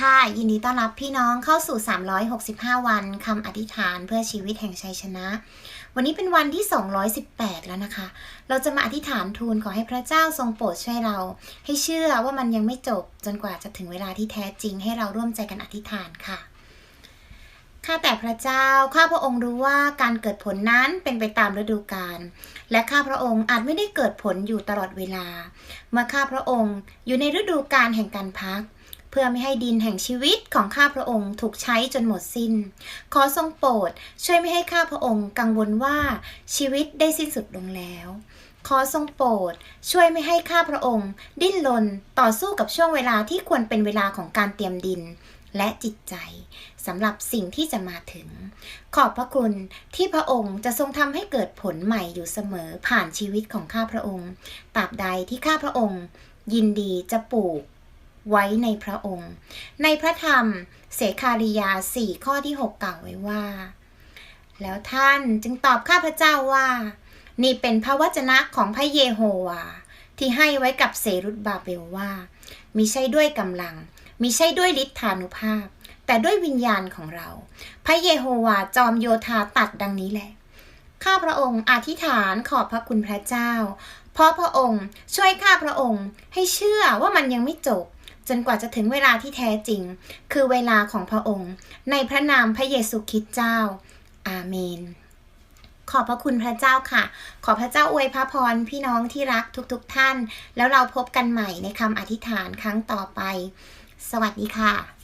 ค่ะ ยินดีต้อนรับพี่น้องเข้าสู่ 365 วันคำอธิษฐานเพื่อชีวิตแห่งชัยชนะ วันนี้เป็นวันที่ 218 แล้วนะคะ เราจะมาอธิษฐานทูลขอให้พระเจ้าทรงโปรดช่วยเรา ให้เชื่อว่ามันยังไม่จบจนกว่าจะถึงเวลาที่แท้จริงให้เราร่วมใจกันอธิษฐานค่ะข้าแต่พระเจ้า ข้าพระองค์รู้ว่าการเกิดผลนั้นเป็นไปตามฤดูกาล และข้าพระองค์อาจไม่ได้เกิดผลอยู่ตลอดเวลา เมื่อข้าพระองค์อยู่ในฤดูกาลแห่งการพัก เพื่อไม่ให้ดินแห่งชีวิตของข้าพระองค์ถูกใช้จนหมดสิน้น ขอทรงโปรดช่วยไม่ให้ข้าพระองค์กังวลว่าชีวิตได้สิ้นสุดลงแล้ว ขอทรงโปรดช่วยไม่ให้ข้าพระองค์ ดิ้นรนต่อสู้กับช่วงเวลาที่ควรเป็นเวลาของการเตรียมดินและจิตใจสำหรับสิ่งที่จะมาถึง ขอบพระคุณที่พระองค์จะทรงทำให้เกิดผลใหม่อยู่เสมอผ่านชีวิตของข้าพระองค์ตราบใดที่ข้าพระองค์ ยินดีจะปลูก ไว้ในพระองค์ ในพระธรรมเสคาริยาสี่ข้อที่ 6 กล่าวไว้ว่า แล้วท่านจึงตอบข้าพเจ้าว่า นี่เป็นพระวจนะของพระเยโฮวา ที่ให้ไว้กับเซรุตบาเบลว่ามิใช่ด้วยกำลังมิใช่ด้วยฤทธานุภาพ แต่ด้วยวิญญาณของเรา พระเยโฮวาจอมโยธาตัดดังนี้แหละข้าพระองค์อธิษฐานขอบพระคุณพระเจ้า เพราะพระองค์ช่วยข้าพระองค์ให้เชื่อว่ามันยังไม่จบ จนกว่าจะถึงเวลาที่แท้จริง คือเวลาของพระองค์ ในพระนามพระเยซูคริสต์เจ้า อาเมน ขอบพระคุณพระเจ้าค่ะ ขอพระเจ้าอวยพระพรพี่น้องที่รักทุกๆทท่าน แล้วเราพบกันใหม่ในคำอธิษฐานครั้งต่อไป สวัสดีค่ะ